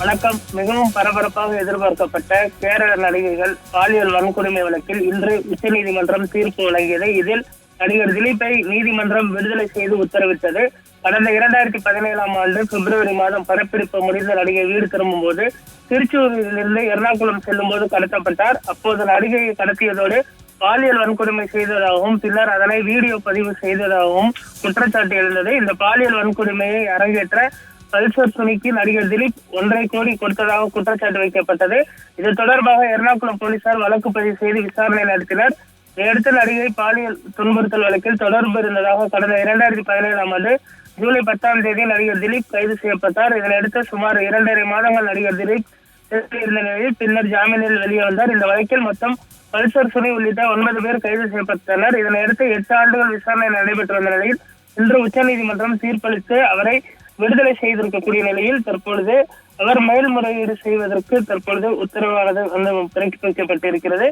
வணக்கம். மிகவும் பரபரப்பாக எதிர்பார்க்கப்பட்ட கேரள நடிகைகள் பாலியல் வன்கொடுமை வழக்கில் இன்று உச்சநீதிமன்றம் தீர்ப்பு வழங்கியது இதில் நடிகர் திலீப்பை நீதிமன்றம் விடுதலை செய்து உத்தரவிட்டது. கடந்த இரண்டாயிரத்தி பதினேழாம் ஆண்டு பிப்ரவரி மாதம் படப்பிடிப்பு முடிந்த நடிகை வீடு திரும்பும் போது திருச்சூரிலிருந்து எர்ணாகுளம் செல்லும் போது கடத்தப்பட்டார். அப்போது நடிகையை கடத்தியதோடு பாலியல் வன்கொடுமை செய்ததாகவும் பின்னர் அதனை வீடியோ பதிவு செய்ததாகவும் குற்றச்சாட்டு எழுந்தது. இந்த பாலியல் வன்கொடுமையை அரங்கேற்ற பல்சர் துணிக்கு நடிகர் திலீப் ஒன்றரை கோடி கொடுத்ததாக குற்றச்சாட்டு வைக்கப்பட்டது. இது தொடர்பாக எர்ணாகுளம் போலீசார் வழக்கு பதிவு செய்து விசாரணை நடத்தினர். இதையடுத்து நடிகை பாலியல் துன்புறுத்தல் வழக்கில் தொடர்பு இருந்ததாக கடந்த இரண்டாயிரத்தி பதினேழாம் ஆண்டு ஜூலை பத்தாம் தேதி நடிகர் திலீப் கைது செய்யப்பட்டார். இதனையடுத்து சுமார் இரண்டரை மாதங்கள் நடிகர் திலீப் இருந்த நிலையில் பின்னர் ஜாமீனில் வெளியே வந்தார் இந்த வழக்கில் மொத்தம் பல்சர் சுனி உள்ளிட்ட ஒன்பது பேர் கைது செய்யப்பட்டனர். இதனையடுத்து எட்டு ஆண்டுகள் விசாரணை நடைபெற்று வந்த நிலையில் இன்று உச்சநீதிமன்றம் தீர்ப்பளித்து அவரை விடுதலை செய்திருக்கக்கூடிய நிலையில் தற்பொழுது அவர் மேல்முறையீடு செய்வதற்கு தற்பொழுது உத்தரவானது வந்து பிறப்பிக்கப்பட்டிருக்கிறது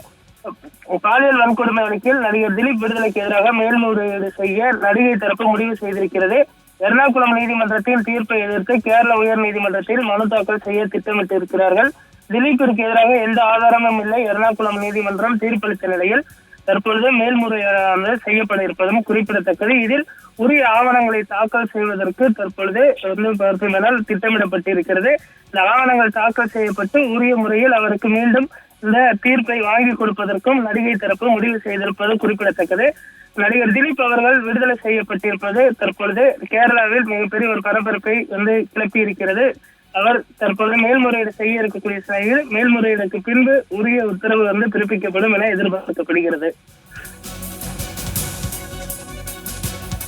பாலியல் வன்கொடுமை வழக்கில் நடிகர் திலீப் விடுதலைக்கு எதிராக மேல்முறையீடு செய்ய நடிகை தரப்பு முடிவு செய்திருக்கிறது. எர்ணாகுளம் நீதிமன்றத்தின் தீர்ப்பை எதிர்த்து கேரள உயர் நீதிமன்றத்தில் மனு தாக்கல் செய்ய திட்டமிட்டிருக்கிறார்கள். திலீப்பிற்கு எதிராக எந்த ஆதாரமும் இல்லை. எர்ணாகுளம் நீதிமன்றம் தீர்ப்பளித்த நிலையில் தற்பொழுது மேல்முறையீடு செய்யப்பட இருப்பதும் குறிப்பிடத்தக்கது. இதில் உரிய ஆவணங்களை தாக்கல் செய்வதற்கு தற்பொழுது வந்து பார்த்தீங்கன்னால் திட்டமிடப்பட்டிருக்கிறது. இந்த ஆவணங்கள் தாக்கல் செய்யப்பட்டு உரிய முறையில் அவருக்கு மீண்டும் இந்த தீர்ப்பை வாங்கி கொடுப்பதற்கும் நடிகை தரப்பு முடிவு செய்திருப்பது குறிப்பிடத்தக்கது. நடிகர் திலீப் அவர்கள் விடுதலை செய்யப்பட்டிருப்பது தற்பொழுது கேரளாவில் மிகப்பெரிய ஒரு பரபரப்பை வந்து கிளப்பி இருக்கிறது அவர் தற்போது மேல்முறையீடு செய்ய இருக்கக்கூடிய நிலையில் மேல்முறையீடுக்கு பின்பு உரிய உத்தரவு வந்து பிறப்பிக்கப்படும் என எதிர்பார்க்கப்படுகிறது.